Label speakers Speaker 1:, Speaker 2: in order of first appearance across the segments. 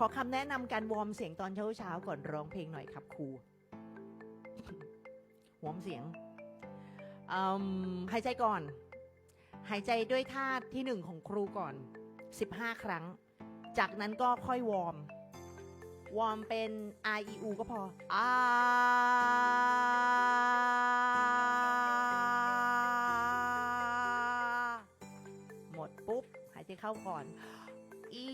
Speaker 1: ขอคำแนะนำการวอร์มเสียงตอนเช้าๆก่อนร้องเพลงหน่อยครับครูวอร์มเสียงหายใจก่อน หายใจด้วยท่าที่หนึ่งของครูก่อน 15 ครั้ง จากนั้นก็ค่อยวอร์ม วอร์มเป็น R E U ก็พออาหมดปุ๊บ หายใจเข้าก่อนอี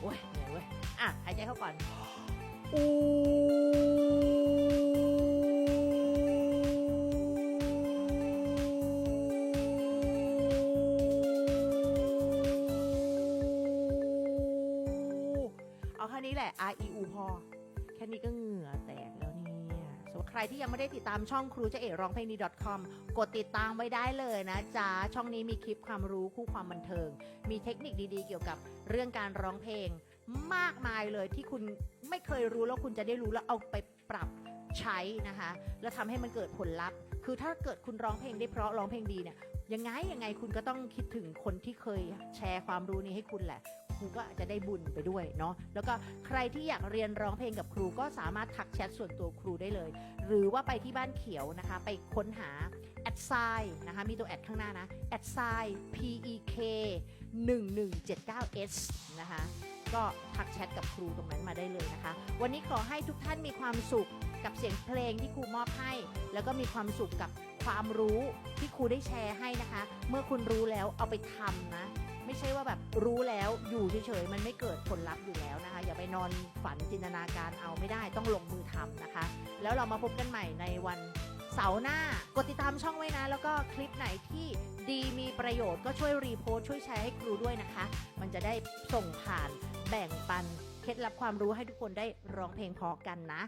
Speaker 1: โอ้ยเหนื่อยเว้ย อะ หายใจเข้าก่อน อูเอาแค่นี้แหละ R E U พอ แค่นี้ก็เหงื่อแตกแล้วนี่ ใครที่ยังไม่ได้ติดตามช่องครูเจเอ๋ร้องเพลงดี .com กดติดตามไว้ได้เลยนะจ๊ะ ช่องนี้มีคลิปความรู้คู่ความบันเทิง มีเทคนิคดีๆ เกี่ยวกับเรื่องการร้องเพลง มากมายเลยที่คุณไม่เคยรู้แล้วคุณจะได้รู้แล้วเอาไปปรับใช้นะคะ แล้วทำให้มันเกิดผลลัพธ์ คือถ้าเกิดคุณร้องเพลงได้เพราะร้องเพลงดีเนี่ยยังไงยังไงคุณก็ต้องคิดถึงคนที่เคยแชร์ความรู้นี้ให้คุณแหละ รูก็จะได้บุญไปด้วยเนาะแล้วก็ใครที่อยากเรียนร้องเพลงกับครูก็สามารถทักแชทส่วนตัวครูได้เลย หรือว่าไปที่บ้านเขียวนะคะ ไปค้นหาแอดไซนะคะมีตัวแอดข้างหน้านะแอดไซ p e k 1179 s นะคะก็ทักแชทกับครูตรงนั้นมาได้เลยนะคะ วันนี้ขอให้ทุกท่านมีความสุขกับเสียงเพลงที่ครูมอบให้ แล้วก็มีความสุขกับความรู้ที่ครูได้แชร์ให้นะคะ เมื่อคุณรู้แล้วเอาไปทำนะไม่ใช่ว่าแบบรู้แล้วอยู่เฉยๆมันไม่เกิดผลลัพธ์อยู่แล้วนะคะ อย่าไปนอนฝันจินตนาการเอาไม่ได้ต้องลงมือทำนะคะ แล้วเรามาพบกันใหม่ในวันเสาร์หน้ากดติดตามช่องไว้นะ แล้วก็คลิปไหนที่ดีมีประโยชน์ก็ช่วยรีโพสช่วยแชร์ให้ครูด้วยนะคะ มันจะได้ส่งผ่านแบ่งปัน เคล็ดลับความรู้ให้ทุกคนได้ร้องเพลงเพราะกันนะ